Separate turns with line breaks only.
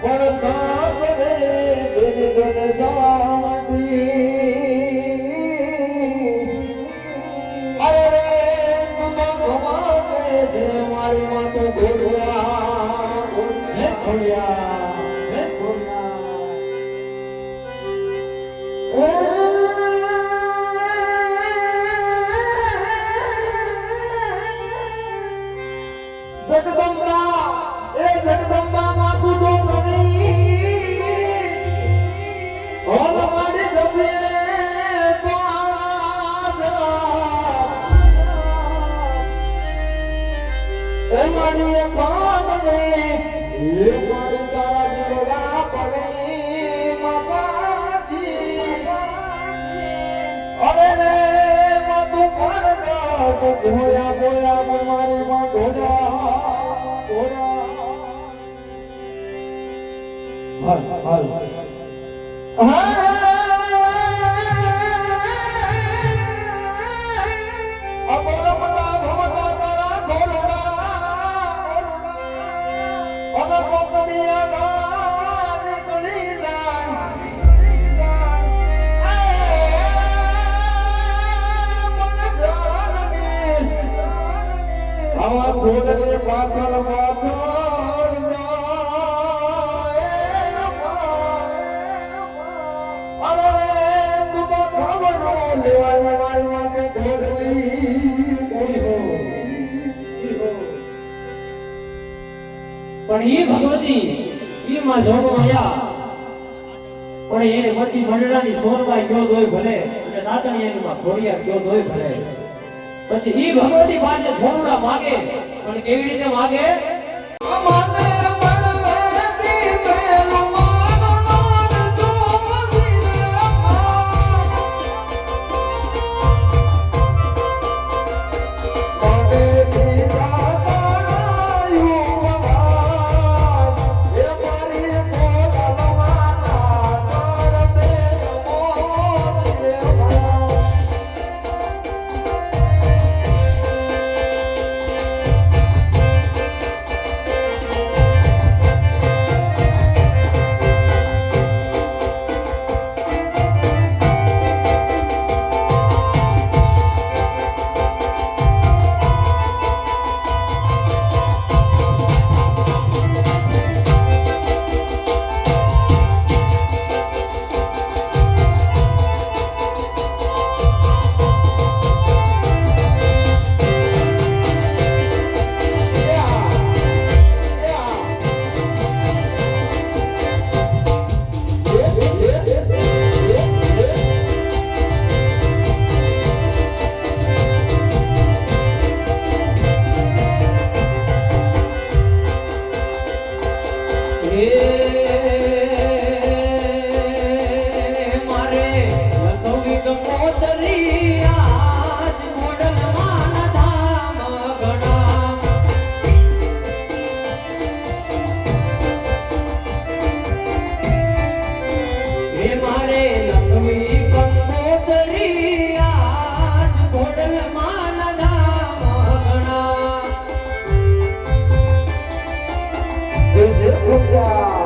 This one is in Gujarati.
coração. જોયા બોયા મારી માં ઢોળ્યા ઢોળ્યા
હાલ હાલ. પણ ઈ ભગવતી એ માં જોગમાયા પણ એને પછી મંડળાની સોનબાઈ ગયો દોય ભલે, અને નાતણી એની માં ખોડિયા ગયો દોય ભલે. પછી ઈ ભગવતી પાસે છોરુડા માગે, પણ કેવી રીતે માગે?
માને igreja.